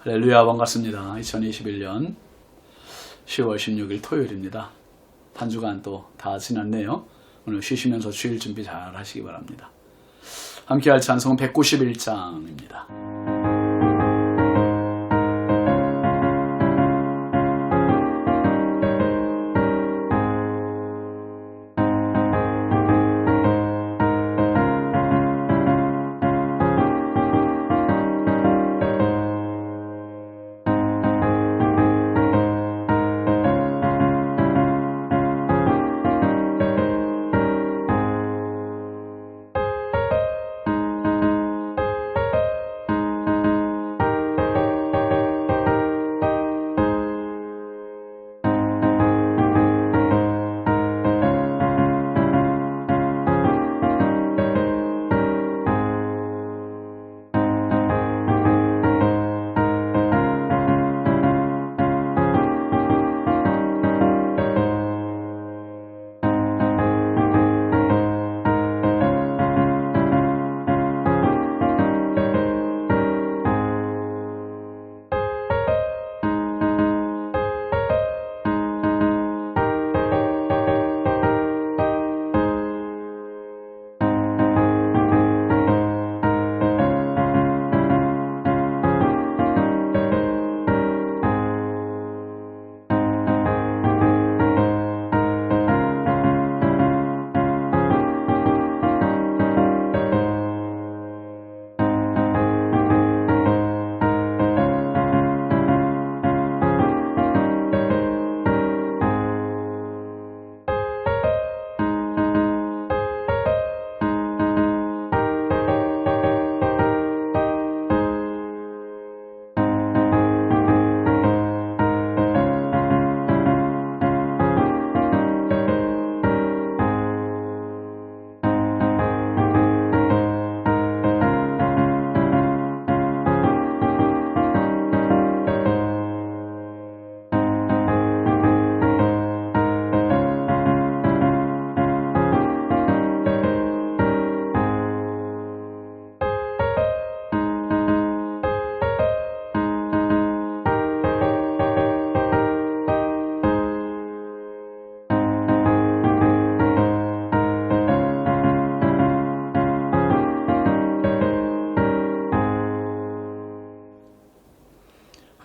할렐루야 반갑습니다. 2021년 10월 16일 토요일입니다. 한 주간 또 다 지났네요. 오늘 쉬시면서 주일 준비 잘 하시기 바랍니다. 함께 할 찬송은 191장입니다.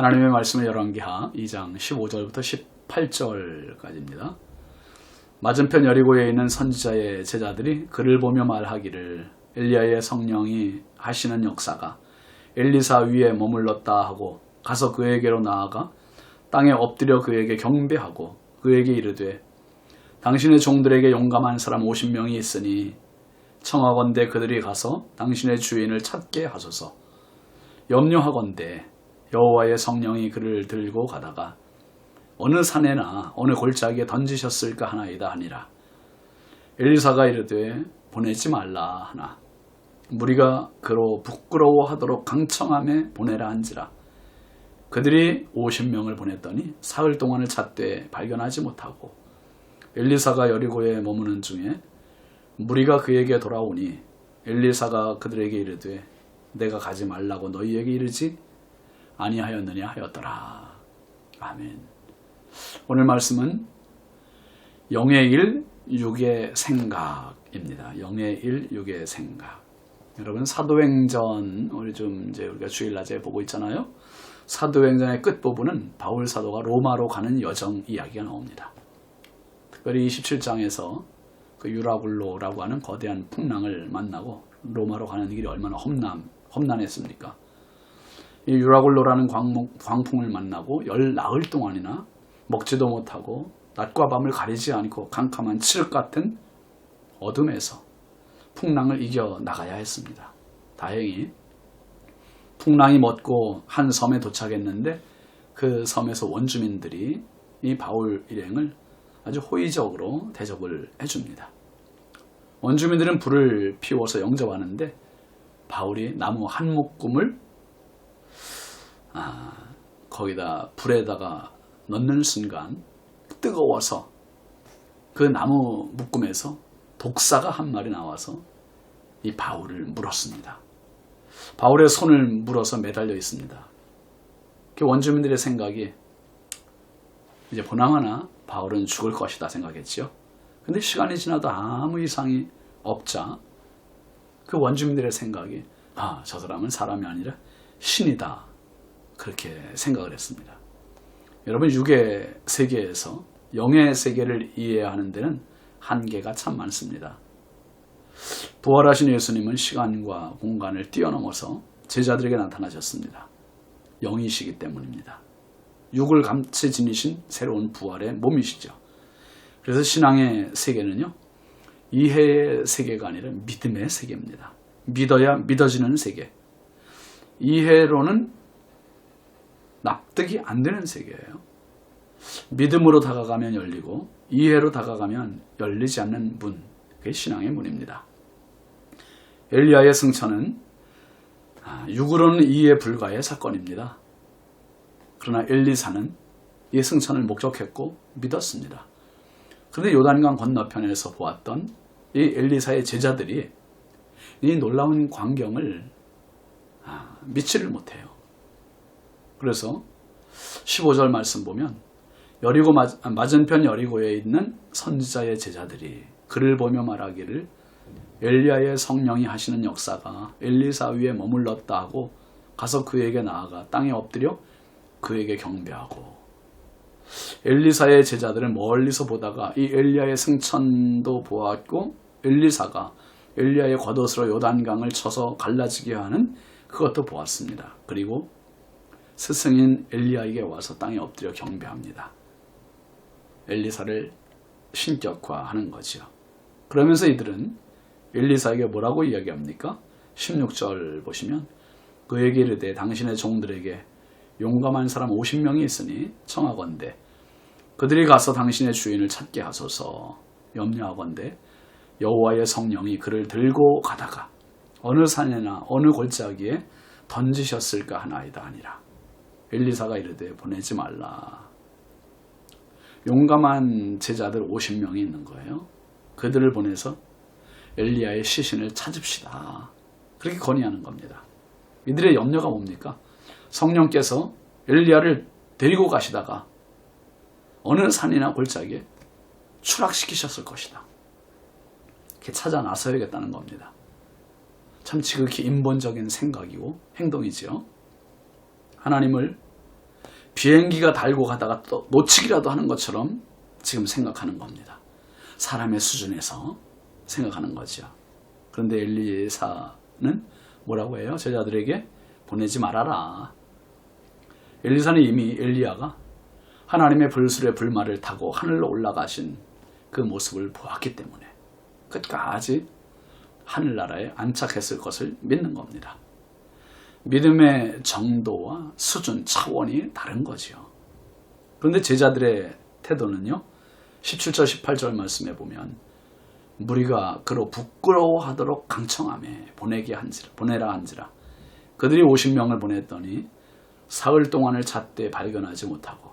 하나님의 말씀은 열왕기하 2장 15절부터 18절까지입니다. 맞은편 여리고에 있는 선지자의 제자들이 그를 보며 말하기를 엘리야의 성령이 하시는 역사가 엘리사 위에 머물렀다 하고 가서 그에게로 나아가 땅에 엎드려 그에게 경배하고 그에게 이르되 당신의 종들에게 용감한 사람 50명이 있으니 청하건대 그들이 가서 당신의 주인을 찾게 하소서 염려하건대 여호와의 성령이 그를 들고 가다가 어느 산에나 어느 골짜기에 던지셨을까 하나이다 하니라. 엘리사가 이르되 보내지 말라 하나. 무리가 그로 부끄러워하도록 강청함에 보내라 한지라. 그들이 50명을 보냈더니 사흘 동안을 찾되 발견하지 못하고 엘리사가 여리고에 머무는 중에 무리가 그에게 돌아오니 엘리사가 그들에게 이르되 내가 가지 말라고 너희에게 이르지 아니하였느냐 하였더라. 아멘. 오늘 말씀은 영의 일, 육의 생각입니다. 영의 일, 육의 생각. 여러분 사도행전 우리 좀 이제 우리가 주일 낮에 보고 있잖아요. 사도행전의 끝 부분은 바울 사도가 로마로 가는 여정 이야기가 나옵니다. 특별히 27장에서 그 유라굴로라고 하는 거대한 풍랑을 만나고 로마로 가는 길이 얼마나 험난 험난했습니까? 이 유라굴로라는 광목, 광풍을 만나고 열 나흘 동안이나 먹지도 못하고 낮과 밤을 가리지 않고 캄캄한 칠흑 같은 어둠에서 풍랑을 이겨 나가야 했습니다. 다행히 풍랑이 멎고 한 섬에 도착했는데 그 섬에서 원주민들이 이 바울 일행을 아주 호의적으로 대접을 해줍니다. 원주민들은 불을 피워서 영접하는데 바울이 나무 한 묶음을 아, 거기다 불에다가 넣는 순간 뜨거워서 그 나무 묶음에서 독사가 한 마리 나와서 이 바울을 물었습니다. 바울의 손을 물어서 매달려 있습니다. 그 원주민들의 생각이 이제 보나마나 바울은 죽을 것이다 생각했죠. 근데 시간이 지나도 아무 이상이 없자 그 원주민들의 생각이 아, 저 사람은 사람이 아니라 신이다. 그렇게 생각을 했습니다. 여러분 육의 세계에서 영의 세계를 이해하는 데는 한계가 참 많습니다. 부활하신 예수님은 시간과 공간을 뛰어넘어서 제자들에게 나타나셨습니다. 영이시기 때문입니다. 육을 감채 지니신 새로운 부활의 몸이시죠. 그래서 신앙의 세계는요, 이해의 세계가 아니라 믿음의 세계입니다. 믿어야 믿어지는 세계. 이해로는 납득이 안 되는 세계예요. 믿음으로 다가가면 열리고 이해로 다가가면 열리지 않는 문. 그게 신앙의 문입니다. 엘리야의 승천은 아, 육으로는 이해 불가의 사건입니다. 그러나 엘리사는 이 승천을 목적했고 믿었습니다. 그런데 요단강 건너편에서 보았던 이 엘리사의 제자들이 이 놀라운 광경을 아, 믿지를 못해요. 그래서 15절 말씀 보면 여리고 맞은편 여리고에 있는 선지자의 제자들이 그를 보며 말하기를 엘리야의 성령이 하시는 역사가 엘리사 위에 머물렀다 하고 가서 그에게 나아가 땅에 엎드려 그에게 경배하고 엘리사의 제자들은 멀리서 보다가 이 엘리야의 승천도 보았고 엘리사가 엘리야의 겉옷으로 요단강을 쳐서 갈라지게 하는 그것도 보았습니다. 그리고 스승인 엘리야에게 와서 땅에 엎드려 경배합니다. 엘리사를 신격화하는 거죠. 그러면서 이들은 엘리사에게 뭐라고 이야기합니까? 16절 보시면 그에게 이르되 당신의 종들에게 용감한 사람 50명이 있으니 청하건대 그들이 가서 당신의 주인을 찾게 하소서 염려하건대 여호와의 성령이 그를 들고 가다가 어느 산에나 어느 골짜기에 던지셨을까 하나이다 아니라. 엘리사가 이르되 보내지 말라. 용감한 제자들 50명이 있는 거예요. 그들을 보내서 엘리야의 시신을 찾읍시다. 그렇게 건의하는 겁니다. 이들의 염려가 뭡니까? 성령께서 엘리야를 데리고 가시다가 어느 산이나 골짜기에 추락시키셨을 것이다. 이렇게 찾아 나서야겠다는 겁니다. 참 지극히 인본적인 생각이고 행동이지요. 하나님을 비행기가 달고 가다가 또 놓치기라도 하는 것처럼 지금 생각하는 겁니다. 사람의 수준에서 생각하는 거죠. 그런데 엘리사는 뭐라고 해요? 제자들에게 보내지 말아라. 엘리사는 이미 엘리야가 하나님의 불술의 불말을 타고 하늘로 올라가신 그 모습을 보았기 때문에 끝까지 하늘나라에 안착했을 것을 믿는 겁니다. 믿음의 정도와 수준, 차원이 다른 거지요. 그런데 제자들의 태도는요, 17절, 18절 말씀에 보면, 무리가 그로 부끄러워하도록 강청함에 보내게 한지라, 보내라 한지라. 그들이 50명을 보냈더니 사흘 동안을 잣대 발견하지 못하고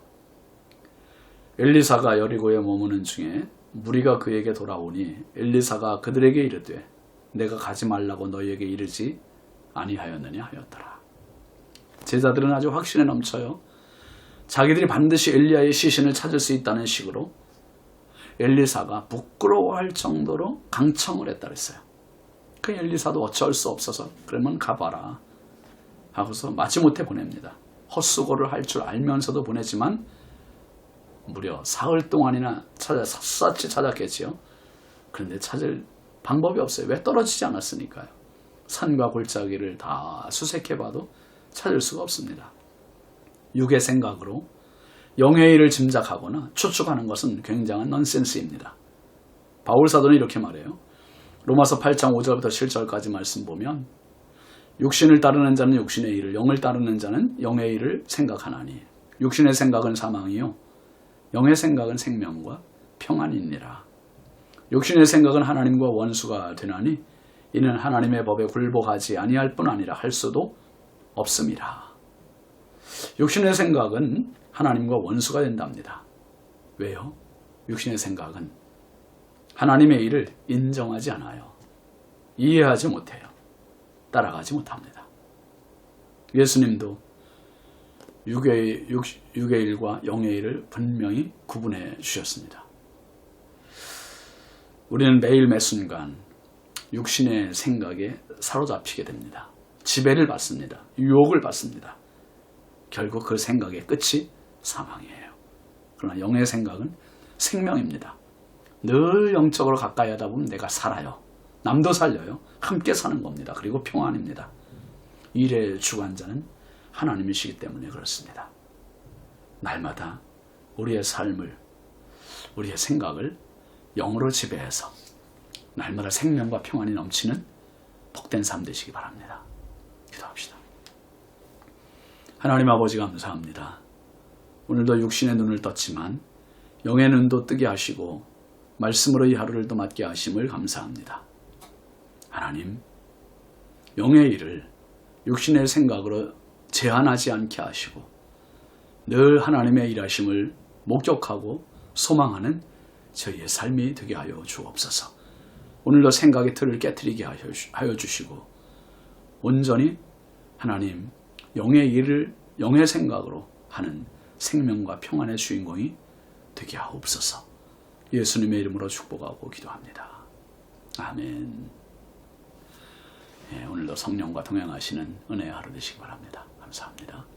엘리사가 여리고에 머무는 중에 무리가 그에게 돌아오니 엘리사가 그들에게 이르되 내가 가지 말라고 너희에게 이르지 아니하였느냐 하였더라. 제자들은 아주 확신에 넘쳐요. 자기들이 반드시 엘리야의 시신을 찾을 수 있다는 식으로 엘리사가 부끄러워할 정도로 강청을 했다 그랬어요. 그 엘리사도 어쩔 수 없어서 그러면 가봐라 하고서 마지못해 보냅니다. 헛수고를 할 줄 알면서도 보내지만 무려 사흘 동안이나 찾아 샅샅이 찾았겠지요. 그런데 찾을 방법이 없어요. 왜 떨어지지 않았으니까요. 산과 골짜기를 다 수색해봐도 찾을 수가 없습니다. 육의 생각으로 영의 일을 짐작하거나 추측하는 것은 굉장한 넌센스입니다. 바울 사도는 이렇게 말해요. 로마서 8장 5절부터 7절까지 말씀 보면 육신을 따르는 자는 육신의 일을, 영을 따르는 자는 영의 일을 생각하나니 육신의 생각은 사망이요 영의 생각은 생명과 평안이니라. 육신의 생각은 하나님과 원수가 되나니 이는 하나님의 법에 굴복하지 아니할 뿐 아니라 할 수도 없음이라. 육신의 생각은 하나님과 원수가 된답니다. 왜요? 육신의 생각은 하나님의 일을 인정하지 않아요. 이해하지 못해요. 따라가지 못합니다. 예수님도 육의, 육, 육의 일과 영의 일을 분명히 구분해 주셨습니다. 우리는 매일 매 순간 육신의 생각에 사로잡히게 됩니다. 지배를 받습니다. 유혹을 받습니다. 결국 그 생각의 끝이 사망이에요. 그러나 영의 생각은 생명입니다. 늘 영적으로 가까이 하다 보면 내가 살아요. 남도 살려요. 함께 사는 겁니다. 그리고 평안입니다. 일의 주관자는 하나님이시기 때문에 그렇습니다. 날마다 우리의 삶을, 우리의 생각을 영으로 지배해서 날마다 생명과 평안이 넘치는 복된 삶 되시기 바랍니다. 기도합시다. 하나님 아버지 감사합니다. 오늘도 육신의 눈을 떴지만 영의 눈도 뜨게 하시고 말씀으로 이 하루를 또 맞게 하심을 감사합니다. 하나님, 영의 일을 육신의 생각으로 제한하지 않게 하시고 늘 하나님의 일하심을 목격하고 소망하는 저희의 삶이 되게 하여 주옵소서. 오늘도 생각의 틀을 깨뜨리게 하여 주시고 온전히 하나님 영의 일을 영의 생각으로 하는 생명과 평안의 주인공이 되게 하옵소서. 예수님의 이름으로 축복하고 기도합니다. 아멘. 예, 오늘도 성령과 동행하시는 은혜의 하루 되시기 바랍니다. 감사합니다.